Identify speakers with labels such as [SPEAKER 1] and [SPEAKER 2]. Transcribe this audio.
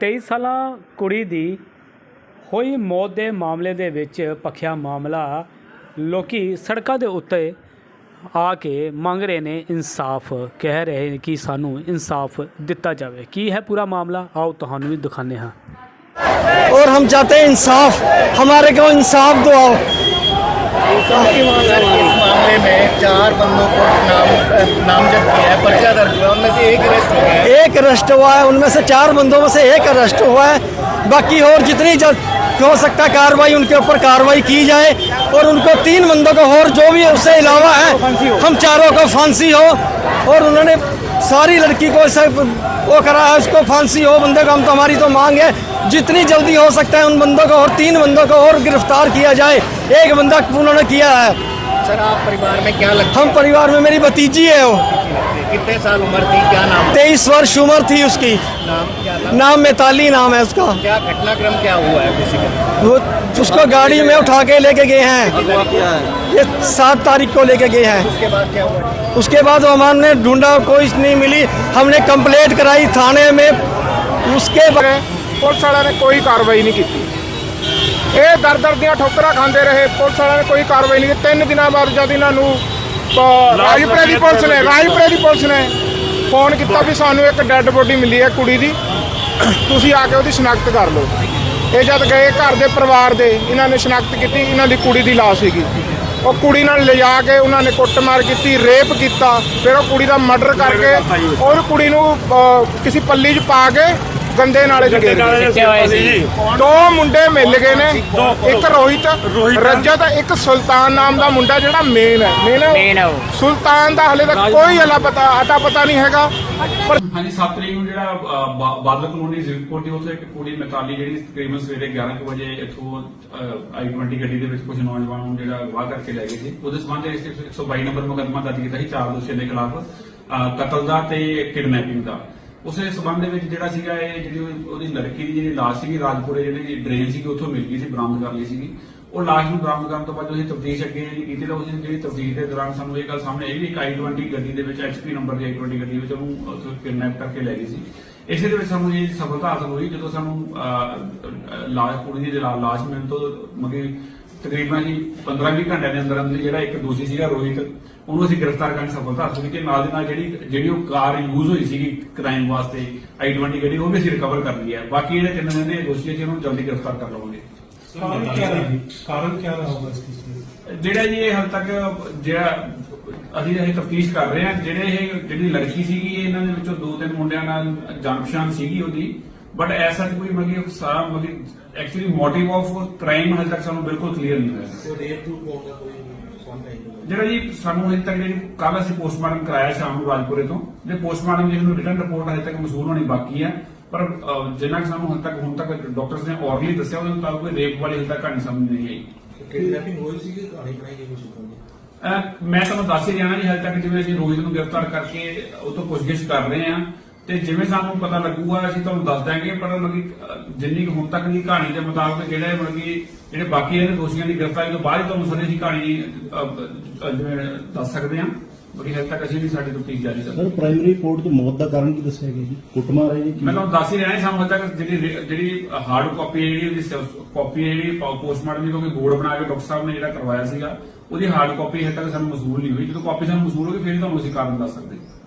[SPEAKER 1] 23 ਸਾਲਾ ਕੁੜੀ ਦੀ ਹੋਈ ਮੌਤ ਦੇ ਮਾਮਲੇ ਦੇ ਵਿੱਚ ਪਖਿਆ ਮਾਮਲਾ ਲੋਕੀ ਸੜਕਾਂ ਦੇ ਉੱਤੇ ਆ ਕੇ ਮੰਗ ਰਹੇ ਨੇ ਇਨਸਾਫ ਕਹਿ ਰਹੇ ਨੇ ਕਿ ਸਾਨੂੰ ਇਨਸਾਫ ਦਿੱਤਾ ਜਾਵੇ ਕੀ ਹੈ ਪੂਰਾ ਮਾਮਲਾ ਆਓ ਤੁਹਾਨੂੰ ਵੀ ਦਿਖਾਉਂਦੇ ਹਾਂ
[SPEAKER 2] और हम चाहते हैं इंसाफ हमारे को इंसाफ दो
[SPEAKER 3] सर इस मामले में चार बंदों को नाम नामजद किया है पर्चा दर्ज हुआ उनमें से एक अरेस्ट हो गया है।
[SPEAKER 2] एक अरेस्ट हुआ है उनमें से चार बंदों में से एक अरेस्ट हुआ है। बाकी और जितनी जल्द हो सकता है कार्रवाई उनके ऊपर कार्रवाई की जाए और उनको तीन बंदों को और जो भी उससे अलावा है हम चारों को फांसी हो और उन्होंने सारी लड़की को सब वो करा है उसको फांसी हो बंदे को हम तो हमारी तो मांग है। जितनी जल्दी हो सकता है उन बंदों को और तीन बंदों को और गिरफ़्तार किया जाए। एक बंदा उन्होंने किया है।
[SPEAKER 3] सर आप परिवार में क्या लगता
[SPEAKER 2] हम परिवार में मेरी भतीजी है वो।
[SPEAKER 3] कितने साल उम्र थी? क्या नाम?
[SPEAKER 2] तेईस वर्ष उम्र थी उसकी।
[SPEAKER 3] नाम क्या नाम,
[SPEAKER 2] नाम मेताली नाम है उसका।
[SPEAKER 3] क्या घटनाक्रम क्या हुआ है
[SPEAKER 2] वो उसको गाड़ी में उठा के लेके गए हैं। ये सात तारीख को लेके गए हैं।
[SPEAKER 3] उसके बाद क्या हुआ?
[SPEAKER 2] उसके बाद हमने ढूंढा कोई नहीं मिली। हमने कंप्लेंट कराई थाने में। उसके
[SPEAKER 4] पुलिस वाला ने कोई कार्रवाई नहीं की। ਇਹ ਦਰ ਦਰ ਦੀਆਂ ਠੋਕਰਾਂ ਖਾਂਦੇ ਰਹੇ। ਪੁਲਿਸ ਵਾਲਿਆਂ ਨੇ ਕੋਈ ਕਾਰਵਾਈ ਨਹੀਂ ਕੀਤੀ। ਤਿੰਨ ਦਿਨਾਂ ਬਾਅਦ ਜਦ ਇਹਨਾਂ ਨੂੰ ਰਾਜਪੁਰੇ ਦੀ ਪੁਲਿਸ ਨੇ ਰਾਜਪੁਰੇ ਦੀ ਪੁਲਿਸ ਨੇ ਫੋਨ ਕੀਤਾ ਵੀ ਸਾਨੂੰ ਇੱਕ ਡੈੱਡ ਬੋਡੀ ਮਿਲੀ ਹੈ ਕੁੜੀ ਦੀ। ਤੁਸੀਂ ਆ ਕੇ ਉਹਦੀ ਸ਼ਨਾਖਤ ਕਰ ਲਓ। ਇਹ ਜਦ ਗਏ ਘਰ ਦੇ ਪਰਿਵਾਰ ਦੇ ਇਹਨਾਂ ਨੇ ਸ਼ਨਾਖਤ ਕੀਤੀ ਇਹਨਾਂ ਦੀ ਕੁੜੀ ਦੀ ਲਾਸ਼ ਸੀਗੀ। ਉਹ ਕੁੜੀ ਨਾਲ ਲਿਜਾ ਕੇ ਉਹਨਾਂ ਨੇ ਕੁੱਟਮਾਰ ਕੀਤੀ ਰੇਪ ਕੀਤਾ। ਫਿਰ ਉਹ ਕੁੜੀ ਦਾ ਮਰਡਰ ਕਰਕੇ ਉਹ ਕੁੜੀ ਨੂੰ ਕਿਸੇ ਪੱਲੀ 'ਚ ਪਾ ਕੇ ਗੰਦੇ ਨਾਲੇ 'ਚ ਗਏ ਦੋ ਮੁੰਡੇ ਮਿਲ ਗਏ ਨੇ। ਇੱਕ ਰੋਹਿਤ ਰਜਤ ਇੱਕ ਸੁਲਤਾਨ ਨਾਮ ਦਾ ਮੁੰਡਾ ਜਿਹੜਾ ਮੇਨ ਹੈ। ਮੇਨ ਹੈ ਸੁਲਤਾਨ ਦਾ ਹਲੇ ਤੱਕ ਕੋਈ ਅਲਾ ਪਤਾ ਅਤਾ ਪਤਾ ਨਹੀਂ ਹੈਗਾ। ਪਰ
[SPEAKER 5] ਹਾਂਜੀ 7 ਤਰੀਕ ਨੂੰ ਜਿਹੜਾ ਅ, ਬਾ- ਬਾਦਲ ਕਲੋਨੀ ਜ਼ਿਲਕੋਟ ਦੀ ਉੱਥੇ ਇੱਕ ਕੁੜੀ ਮਿਤਾਲੀ ਜਿਹੜੀ ਤਕਰੀਬਨ ਸਵੇਰੇ 11 ਕੁ ਵਜੇ ਇੱਥੋਂ ਆਈ-20 ਗੱਡੀ ਦੇ ਵਿੱਚ ਕੁਝ ਨੌਜਵਾਨਾਂ ਨੂੰ ਜਿਹੜਾ ਅਗਵਾ ਕਰਕੇ ਲੈ ਗਏ ਸੀ। ਉਹਦੇ ਸਬੰਧ ਵਿੱਚ 122 ਨੰਬਰ ਮੁਕੱਦਮਾ ਦਰਜ ਕੀਤਾ ਸੀ ਚਾਰ ਦੋਸ਼ੀਆਂ ਦੇ ਖਿਲਾਫ ਅ, ਕਤਲ ਦਾ ਤੇ ਕਿਡਨੈਪਿੰਗ ਦਾ। ਉਸੇ ਸਬੰਧ ਦੇ ਵਿੱਚ ਜਿਹੜਾ ਸੀਗਾ ਇਹ ਜਿਹੜੀ ਉਹਦੀ ਲੜਕੀ ਦੀ ਜਿਹੜੀ ਲਾਸ਼ ਸੀਗੀ, ਰਾਜਪੁਰੇ ਜਿਹੜੀ ਡਰੇਨ ਸੀਗੀ, ਉੱਥੋਂ ਮਿਲ ਗਈ ਸੀ, ਬਰਾਮਦ ਕਰ ਲਈ ਸੀਗੀ। ਉਹ ਲਾਸ਼ ਨੂੰ ਬਰਾਮਦ ਕਰਨ ਤੋਂ ਬਾਅਦ ਅਸੀਂ ਤਫਤੀਸ਼ ਅੱਗੇ ਜਿਹੜੀ ਕੀਤੀ, ਤਾਂ ਉਸ ਜਿਹੜੀ ਤਫਤੀਸ਼ ਦੇ ਦੌਰਾਨ ਸਾਨੂੰ ਇਹ ਗੱਲ ਸਾਹਮਣੇ ਆਈ ਵੀ ਇੱਕ i20 ਗੱਡੀ ਦੇ ਵਿੱਚ ਐਚਪੀ ਨੰਬਰ ਦੀ i20 ਗੱਡੀ ਵਿੱਚ ਉਹਨੂੰ ਉੱਥੋਂ ਕਿਡਨੈਪ ਕਰਕੇ ਲੈ ਗਈ ਸੀ। ਇਸੇ ਦੇ ਵਿੱਚ ਸਾਨੂੰ ਇਹ ਸਫਲਤਾ ਹਾਸਲ ਹੋਈ, ਜਦੋਂ ਸਾਨੂੰ ਲਾਸ਼ ਕੁੜੀ ਦੀ ਲਾਸ਼ ਮਿਲਣ ਤੋਂ ਮਗੇ ਤਕਰੀਬਨ ਜੀ 15-20 ਘੰਟਿਆਂ ਦੇ ਅੰਦਰ ਅੰਦਰ ਜਿਹੜਾ ਇੱਕ ਦੋਸ਼ੀ ਸੀਗਾ ਰੋਹਿਤ ਉਹਨੂੰ ਅਸੀਂ ਗ੍ਰਿਫਤਾਰ ਕਰਨ ਸਫਲਤਾ ਹਾਸਲ ਕੀਤੀ ਨਾਲ ਦੇ ਨਾਲ ਜਿਹੜੀ ਜਿਹੜੀ ਉਹ ਕਾਰ ਯੂਜ਼ ਹੋਈ ਸੀਗੀ ਕ੍ਰਾਈਮ ਵਾਸਤੇ i20 ਗੱਡੀ ਉਹ ਵੀ ਅਸੀਂ ਰਿਕਵਰ ਕਰ ਲਈ ਹੈ। ਬਾਕੀ ਜਿਹੜੇ ਤਿੰਨ ਬੰਦੇ ਦੋਸ਼ੀ ਜੀ ਉਹਨੂੰ ਜਲਦੀ ਗ੍ਰਿਫਤਾਰ ਕਰ ਲਵਾਂਗੇ।
[SPEAKER 6] ਕਾਰਨ ਕੀ ਰਹੀ ਕਾਰਨ ਕੀ
[SPEAKER 5] ਜਿਹੜਾ ਜੀ ਇਹ ਹਾਲ ਤੱਕ ਜਿਹੜਾ ਅਸੀਂ ਇਹ ਤਫਤੀਸ਼ ਕਰ ਰਹੇ ਹਾਂ ਜਿਹੜੇ ਇਹ ਜਿਹੜੀ ਲੜਕੀ ਸੀਗੀ ਇਹਨਾਂ ਦੇ ਵਿੱਚੋਂ ਦੋ ਤਿੰਨ ਮੁੰਡਿਆਂ ਨਾਲ ਜਾਣ ਪਛਾਣ ਸੀਗੀ ਉਹਦੀ। ਬਟ ਐਸਾ ਕੋਈ ਮਗੀ ਸਾਰਾ ਮਗੀ ਐਕਚੁਅਲੀ ਮੋਟਿਵ ਆਫ ਕ੍ਰਾਈਮ ਹਾਲ ਤੱਕ ਸਾਨੂੰ ਬਿਲਕੁਲ ਕਲੀਅਰ ਨਹੀਂ ਹੋਇਆ ਜਿਹੜਾ ਜੀ ਸਾਨੂੰ ਹਜੇ ਤੱਕ ਜਿਹੜੀ ਕੱਲ ਅਸੀਂ ਪੋਸਟਮਾਰਟਮ ਕਰਾਇਆ ਸ਼ਾਮ ਨੂੰ ਰਾਜਪੁਰੇ ਤੋਂ ਜੇ ਪੋਸਟਮਾਰਟਮ ਦੀ ਸਾਨੂੰ ਰਿਟਰਨ ਰਿਪੋਰਟ ਹਜੇ ਤੱਕ ਮਸੂਲ ਹੋਣੀ ਬਾਕੀ ਹੈ ਪਰ ਜਿੰਨਾ ਕਿ ਸਾਨੂੰ ਹੁਣ ਤੱਕ ਹੁਣ ਤੱਕ ਡਾਕਟਰਸ ਨੇ ਔਰਲੀ ਦੱਸਿਆ ਉਹਦੇ ਮੁਤਾਬਕ ਕੋਈ ਰੇਪ ਵਾਲੀ ਹਜੇ ਤੱਕ ਕਹਾਣੀ ਸਮਝ ਨਹੀਂ ਆਈ ਅਹ ਮੈਂ ਤੁਹਾਨੂੰ ਦੱਸ ਹੀ ਜਾਣਾ ਜੀ ਹਾਲੇ ਤੱਕ ਜਿਵੇਂ ਅਸੀਂ ਰੋਹਿਤ ਨੂੰ ਗ੍ਰਿਫਤਾਰ ਕਰਕੇ ਉਹ ਤੋਂ ਪੁੱਛਗਿੱਛ ਕਰ ਰਹੇ ਹਾਂ ਤੇ ਜਿਵੇਂ ਸਾਨੂੰ ਪਤਾ ਲੱਗੂਗਾ ਅਸੀਂ ਤੁਹਾਨੂੰ ਦੱਸ ਦਾਂਗੇ ਪਰ ਮਤਲਬ ਜਿੰਨੀ ਹੁਣ ਤੱਕ ਦੀ ਕਹਾਣੀ ਦੇ ਮੁਤਾਬਕ ਜਿਹੜੇ ਮਤਲਬ ਕਿ ਜਿਹੜੇ ਬਾਕੀ ਇਹਦੇ ਦੋਸ਼ੀਆਂ ਦੀ ਗ੍ਰਿਫਤਾਰੀ ਤੋਂ ਬਾਅਦ ਹੀ ਤੁਹਾਨੂੰ ਸਾਰੀ ਅਸੀਂ ਕਹਾਣੀ ਜਿਵੇਂ ਦੱਸ ਸਕਦੇ ਹਾਂ। ਬਾਕੀ ਹਾਲੇ ਤੱਕ ਅਸੀਂ ਵੀ ਸਾਡੀ ਤਫਤੀਸ਼ ਜਾਰੀ
[SPEAKER 7] ਸਰ
[SPEAKER 5] ਰੱਖਾਂਗੇ
[SPEAKER 7] ਪ੍ਰਾਇਮਰੀ ਰਿਪੋਰਟ ਤੋਂ ਮੌਤ ਦਾ ਕਾਰਨ ਕੀ ਦੱਸਿਆ ਗਿਆ ਜੀ? ਕੁੱਟਮਾਰ ਹੈ ਜੀ?
[SPEAKER 5] ਮੈਂ ਤੁਹਾਨੂੰ ਦੱਸ ਹੀ ਰਿਹਾ ਸਾਨੂੰ ਤੱਕ ਜਿਹੜੀ ਜਿਹੜੀ ਹਾਰਡ ਕਾਪੀ ਜਿਹੜੀ ਉਹਦੀ ਕਾਪੀ ਹੈ ਜਿਹੜੀ ਪੋਸਟਮਾਰਟਮ ਦੀ ਕਿਉਂਕਿ ਬੋਰਡ ਬਣਾ ਕੇ ਡਾਕਟਰ ਸਾਹਿਬ ਨੇ ਜਿਹੜਾ ਕਰਵਾਇਆ ਸੀਗਾ ਉਹਦੀ ਹਾਰਡ ਕਾਪੀ ਹਜੇ ਤੱਕ ਸਾਨੂੰ ਮਸੂਲ ਨਹੀਂ ਹੋਈ। ਜਦੋਂ ਕਾਪੀ ਸਾਨੂੰ ਮਸੂਲ ਹੋਗੀ ਫਿਰ ਹੀ ਤੁਹਾਨੂੰ ਅਸੀਂ ਕਾਰਨ ਦੱਸ ਸਕਦੇ ਹਾਂ।